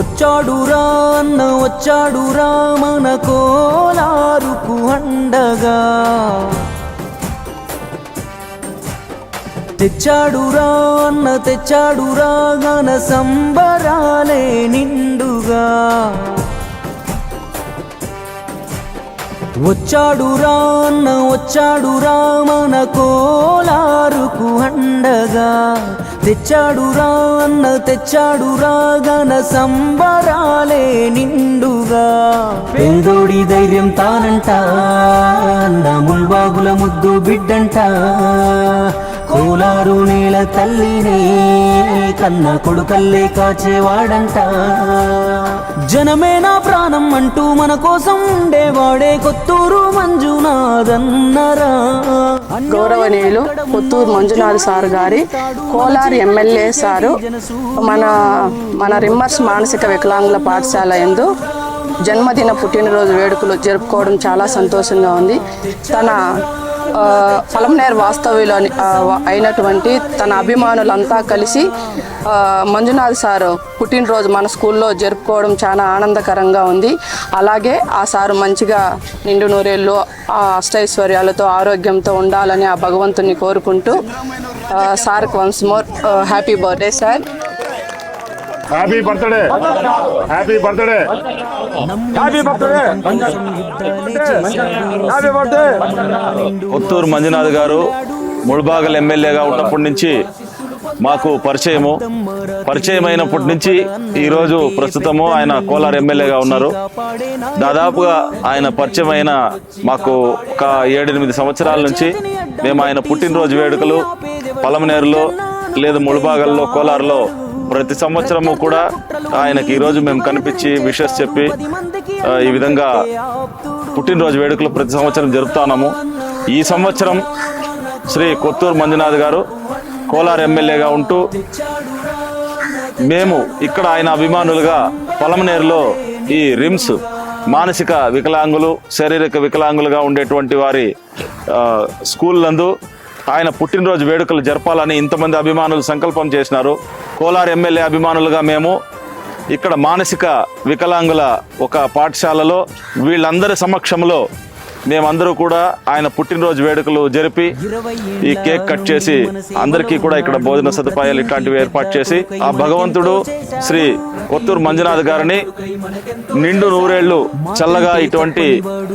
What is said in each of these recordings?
వచ్చాడురా అన్న వచ్చాడురా మన కోలారుకు అండగా. తెచ్చాడురా అన్న తెచ్చాడురా గన సంబరాలే నిండుగా. వచ్చాడురా అన్న వచ్చాడురా మన కోలారుకు అండగా. తెచ్చాడురా అన్న తెచ్చాడురా గన సంబరాలే నిండుగా. పేదోడి ధైర్యం తానంట అన్న ముల్బాగుల ముద్దు బిడ్డంట. కోలారు నేల తల్లినే కన్న కొడుకల్లే కాచేవాడంట. జనమే నా ప్రాణం అంటూ మన కోసం ఉండేవాడే కొత్తూరు మంజునాథన్నరా. గౌరవనీయులు పుత్తూరు మంజునాథ్ సార్ గారి కోలార్ ఎమ్మెల్యే సారు మన మన రిమ్మర్స్ మానసిక వికలాంగుల పాఠశాల ఎందు జన్మదిన పుట్టినరోజు వేడుకలు జరుపుకోవడం చాలా సంతోషంగా ఉంది. తన పలమనేరు వాస్తవ్యులు అని- అయినటువంటి తన అభిమానులంతా కలిసి మంజునాథ్ సారు పుట్టినరోజు మన స్కూల్లో జరుపుకోవడం చాలా ఆనందకరంగా ఉంది. అలాగే ఆ సారు మంచిగా నిండు నూరేళ్ళు ఆ అష్టైశ్వర్యాలతో ఆరోగ్యంతో ఉండాలని ఆ భగవంతుని కోరుకుంటూ ఆ, సార్కి once more happy birthday sir. Happy birthday happy birthday happy birthday happy birthday Kothuru Manjunath గారు ముడిబాగల్ ఎమ్మెల్యేగా ఉన్నప్పటి నుంచి మాకు పరిచయము. పరిచయం అయినప్పటి నుంచి ఈరోజు ప్రస్తుతము ఆయన కోలార్ ఎమ్మెల్యేగా ఉన్నారు. దాదాపుగా ఆయన పరిచయం అయిన మాకు ఒక ఏడెనిమిది సంవత్సరాల నుంచి మేము ఆయన పుట్టినరోజు వేడుకలు పలమనేరులో లేదు ముడిబాగల్లో కోలార్లో ప్రతి సంవత్సరము కూడా ఆయనకి ఈరోజు మేము కనిపించి విషెస్ చెప్పి ఈ విధంగా పుట్టినరోజు వేడుకలు ప్రతి సంవత్సరం జరుపుతున్నాము. ఈ సంవత్సరం శ్రీ కొత్తూరు మంజునాథ్ గారు కోలార్ ఎమ్మెల్యేగా ఉంటూ మేము ఇక్కడ ఆయన అభిమానులుగా పొలమనేరులో ఈ రిమ్స్ మానసిక వికలాంగులు శారీరక వికలాంగులుగా ఉండేటువంటి వారి స్కూల్ నందు ఆయన పుట్టినరోజు వేడుకలు జరపాలని ఇంతమంది అభిమానులు సంకల్పం చేసినారు. కోలార్ ఎమ్మెల్యే అభిమానులుగా మేము ఇక్కడ మానసిక వికలాంగుల ఒక పాఠశాలలో వీళ్ళందరి సమక్షంలో మేమందరూ కూడా ఆయన పుట్టినరోజు వేడుకలు జరిపి ఈ కేక్ కట్ చేసి అందరికీ కూడా ఇక్కడ భోజన సదుపాయాలు ఇట్లాంటివి ఏర్పాటు చేసి ఆ భగవంతుడు శ్రీ కొత్తూరు మంజునాథ్ గారిని నిండు నూరేళ్ళు చల్లగా ఇటువంటి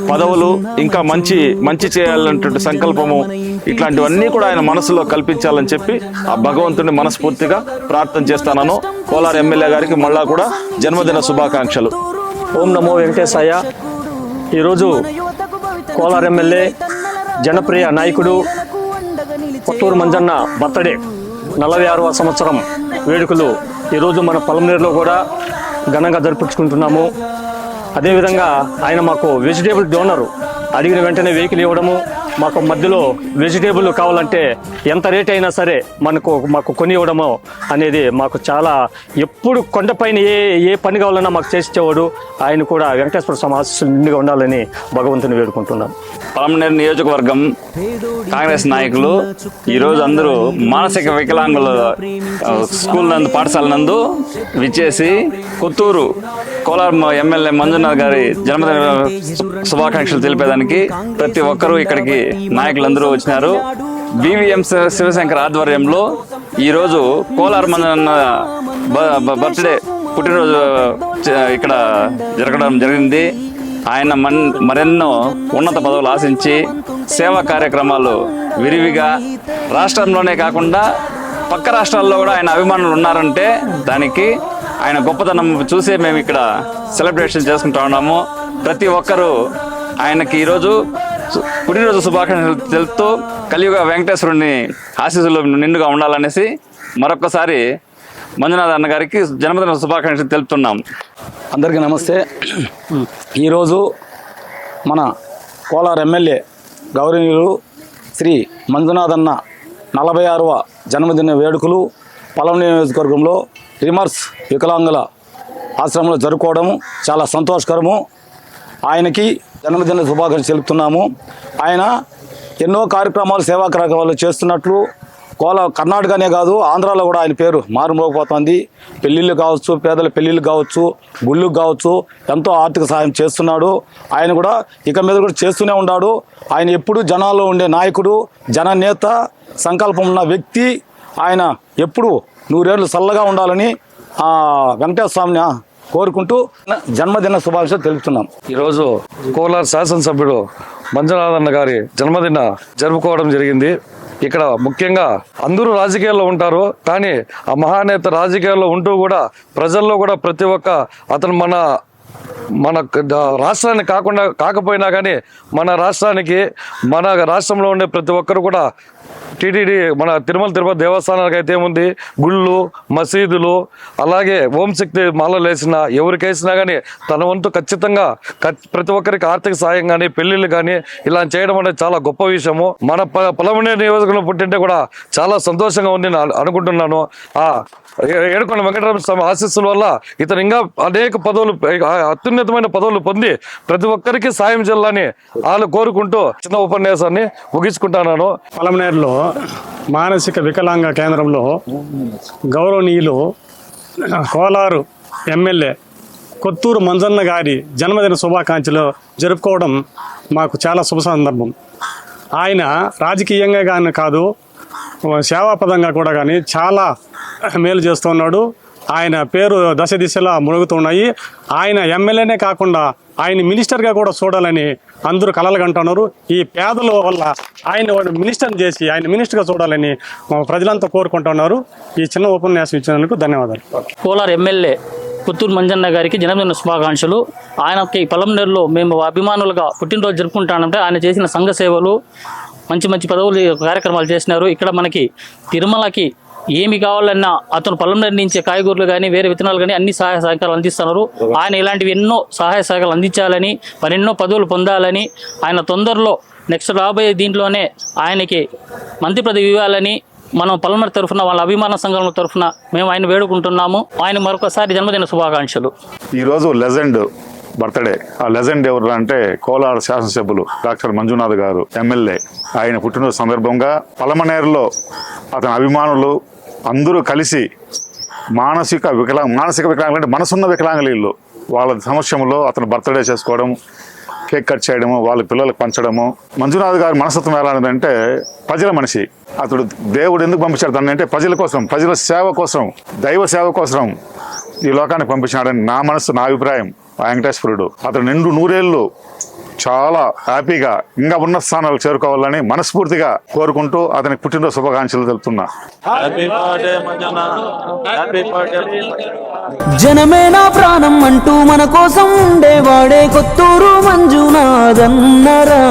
పదవులు ఇంకా మంచి మంచి చేయాలన్నటువంటి సంకల్పము ఇట్లాంటివన్నీ కూడా ఆయన మనసులో కల్పించాలని చెప్పి ఆ భగవంతుడిని మనస్ఫూర్తిగా ప్రార్థన చేస్తాను కోలార్ ఎమ్మెల్యే గారికి మళ్ళా కూడా జన్మదిన శుభాకాంక్షలు. ఓం నమో వెంకటేశాయ ఈరోజు కోలార్ ఎమ్మెల్యే జనప్రియ నాయకుడు పుత్తూరు మంజన్న బర్త్డే నలభై ఆరవ సంవత్సరం వేడుకలు. ఈరోజు మన పలమనేరులో కూడా ఘనంగా జరిపించుకుంటున్నాము. అదేవిధంగా ఆయన మాకు వెజిటేబుల్ డోనరు అడిగిన వెంటనే వెహికల్ ఇవ్వడము మాకు మధ్యలో వెజిటేబుల్ కావాలంటే ఎంత రేట్ అయినా సరే మనకు మాకు కొని ఇవ్వడము అనేది మాకు చాలా ఎప్పుడు కొండపైన ఏ ఏ పని కావాలన్నా మాకు చేసేవాడు ఆయన కూడా వెంకటేశ్వర స్వామి ఆశీస్సులు నిండుగా ఉండాలని భగవంతుని వేడుకుంటున్నాం. పలమనేరు నియోజకవర్గం కాంగ్రెస్ నాయకులు ఈరోజు అందరూ మానసిక వికలాంగుల స్కూల్ నందు పాఠశాల నందు విచ్చేసి కొత్తూరు కోలార్ ఎమ్మెల్యే మంజునాథ్ గారి జన్మదిన శుభాకాంక్షలు తెలిపేదానికి ప్రతి ఒక్కరూ ఇక్కడికి నాయకులందరూ వచ్చినారు. బీవీఎం శివశంకర్ ఆధ్వర్యంలో ఈరోజు కోలార్ మంజున బర్త్డే పుట్టినరోజు ఇక్కడ జరగడం జరిగింది. ఆయన మన్ మరెన్నో ఉన్నత పదవులు ఆశించి సేవా కార్యక్రమాలు విరివిగా రాష్ట్రంలోనే కాకుండా పక్క రాష్ట్రాల్లో కూడా ఆయన అభిమానులు ఉన్నారంటే దానికి ఆయన గొప్పతనం చూసే మేము ఇక్కడ సెలబ్రేషన్ చేసుకుంటా ఉన్నాము. ప్రతి ఒక్కరూ ఆయనకి ఈరోజు పుట్టినరోజు శుభాకాంక్షలు తెలుపుతూ కలియుగ వెంకటేశ్వరుని ఆశీస్సులు నిండుగా ఉండాలనేసి మరొకసారి మంజునాథ్ అన్న గారికి జన్మదిన శుభాకాంక్షలు తెలుపుతున్నాం. అందరికీ నమస్తే. ఈరోజు మన కోలార్ ఎమ్మెల్యే గౌరవనీయులు శ్రీ మంజునాథ్ అన్న నలభై ఆరవ జన్మదిన వేడుకలు పలం నియోజకవర్గంలో రిమర్స్ వికలాంగుల ఆశ్రమంలో జరుపుకోవడం చాలా సంతోషకరము. ఆయనకి జన్మదిన శుభాకాంక్షలు తెలుపుతున్నాము ఆయన ఎన్నో కార్యక్రమాలు సేవా కార్యక్రమాలు చేస్తున్నట్లు కోల కర్ణాటకనే కాదు ఆంధ్రాలో కూడా ఆయన పేరు మారుమోగిపోతుంది పెళ్ళిళ్ళు కావచ్చు పేదల పెళ్ళిళ్ళు కావచ్చు గుళ్ళు కావచ్చు ఎంతో ఆర్థిక సహాయం చేస్తున్నాడు. ఆయన కూడా ఇక మీద కూడా చేస్తూనే ఉన్నాడు. ఆయన ఎప్పుడు జనాల్లో ఉండే నాయకుడు జననేత సంకల్పం ఉన్న వ్యక్తి ఆయన ఎప్పుడు నూరేళ్ళు చల్లగా ఉండాలని ఆ వెంకటేశ్వర స్వామిని కోరుకుంటూ జన్మదిన శుభాకాంక్షలు తెలుపుతున్నాం. ఈరోజు కోలార్ శాసనసభ్యుడు మంజునాథన్న గారి జన్మదిన జరుపుకోవడం జరిగింది. ఇక్కడ ముఖ్యంగా అందరూ రాజకీయాల్లో ఉంటారు కానీ ఆ మహానేత రాజకీయాల్లో ఉంటూ కూడా ప్రజల్లో కూడా ప్రతి ఒక్క అతను మన మన రాష్ట్రానికి కాకుండా కాకపోయినా కానీ మన రాష్ట్రానికి మన రాష్ట్రంలో ఉండే ప్రతి ఒక్కరు కూడా టీటీడీ మన తిరుమల తిరుపతి దేవస్థానాలకు అయితే ఏముంది? గుళ్ళు మసీదులు అలాగే ఓం శక్తి మాలలు వేసిన ఎవరికేసినా కానీ తన వంతు ఖచ్చితంగా ప్రతి ఒక్కరికి ఆర్థిక సాయం కానీ పెళ్ళిళ్ళు కానీ ఇలా చేయడం అనేది చాలా గొప్ప విషయము. మన ప- పొలమనేరు నియోజకవర్గంలో పుట్టింటే కూడా చాలా సంతోషంగా ఉంది నేను అనుకుంటున్నాను. ఆ ఏడుకొండ వెంకటరమణ స్వామి ఆశీస్సుల వల్ల ఇతను ఇంకా అనేక పదవులు అత్యున్నతమైన పదవులు పొంది ప్రతి ఒక్కరికి సాయం చేయాలని వాళ్ళు కోరుకుంటూ చిన్న ఉపన్యాసాన్ని ముగించుకుంటున్నాను. పలమనేరులో మానసిక వికలాంగ కేంద్రంలో గౌరవనీయులు కోలారు ఎమ్మెల్యే కొత్తూరు మంజన్న గారి జన్మదిన శుభాకాంక్షలు జరుపుకోవడం మాకు చాలా శుభ సందర్భం. ఆయన రాజకీయంగా కానీ కాదు సేవాపదంగా కూడా కానీ చాలా మేలు చేస్తున్నాడు. ఆయన పేరు దశ దిశలా మునుగుతున్నాయి ఆయన ఎమ్మెల్యేనే కాకుండా ఆయన మినిస్టర్గా కూడా చూడాలని అందరూ కలలు కంటున్నారు. ఈ పేదల వల్ల ఆయన మినిస్టర్ చేసి ఆయన మినిస్టర్గా చూడాలని మా ప్రజలంతా కోరుకుంటున్నారు. ఈ చిన్న ఉపన్యాసం ఇచ్చినందుకు ధన్యవాదాలు. కోలార్ ఎమ్మెల్యే పుత్తూరు మంజన్న గారికి జన్మదిన శుభాకాంక్షలు. ఆయనకి పొలంనేరులో మేము అభిమానులుగా పుట్టినరోజు జరుపుకుంటానంటే ఆయన చేసిన సంఘ సేవలు మంచి మంచి పదవులు కార్యక్రమాలు చేసినారు. ఇక్కడ మనకి తిరుమలకి ఏమి కావాలన్నా అతను పొలంనేరు నుంచి కాయగూరలు కానీ వేరే విత్తనాలు కానీ అన్ని సహాయ సహకారాలు అందిస్తున్నారు. ఆయన ఇలాంటివి ఎన్నో సహాయ సహకారాలు అందించాలని మరెన్నో పదవులు పొందాలని ఆయన తొందరలో నెక్స్ట్ రాబోయే దీంట్లోనే ఆయనకి మంత్రి పదవి ఇవ్వాలని మనం పల్మర్ తరఫున వాళ్ళ అభిమాన సంఘం తరఫున మేము ఆయన వేడుకుంటున్నాము. ఆయన మరొకసారి జన్మదిన శుభాకాంక్షలు. ఈరోజు లెజెండ్ బర్త్డే. ఆ లెజెండ్ ఎవరు అంటే కోలార్ శాసనసభ్యులు డాక్టర్ మంజునాథ్ గారు ఎమ్మెల్యే. ఆయన పుట్టినరోజు సందర్భంగా పలమనేరులో అతని అభిమానులు అందరూ కలిసి మానసిక వికలాంగ మానసిక వికలాంగులు అంటే మనసున్న వికలాంగులు వాళ్ళ. సమక్షంలో అతను బర్త్డే చేసుకోవడం కేక్ కట్ చేయడము వాళ్ళ పిల్లలకు పంచడము. మంజునాథ్ గారి మనస్తత్వం ఎలా అంటే ప్రజల మనిషి. అతడు దేవుడు ఎందుకు పంపించాడు తనని అంటే ప్రజల కోసం ప్రజల సేవ కోసం దైవ సేవ కోసం ఈ లోకానికి పంపించాడని నా మనసు నా అభిప్రాయం. వెంకటేశ్వరుడు. అతడు నిండు నూరేళ్ళు చాలా హ్యాపీగా ఇంకా ఉన్న స్థానాలు చేరుకోవాలని మనస్ఫూర్తిగా కోరుకుంటూ అతనికి పుట్టినరోజు శుభాకాంక్షలు తెలుపుతున్నా. జనమే నా ప్రాణం అంటూ మన కోసం ఉండేవాడే కొత్తూరు మంజునాథన్నరా.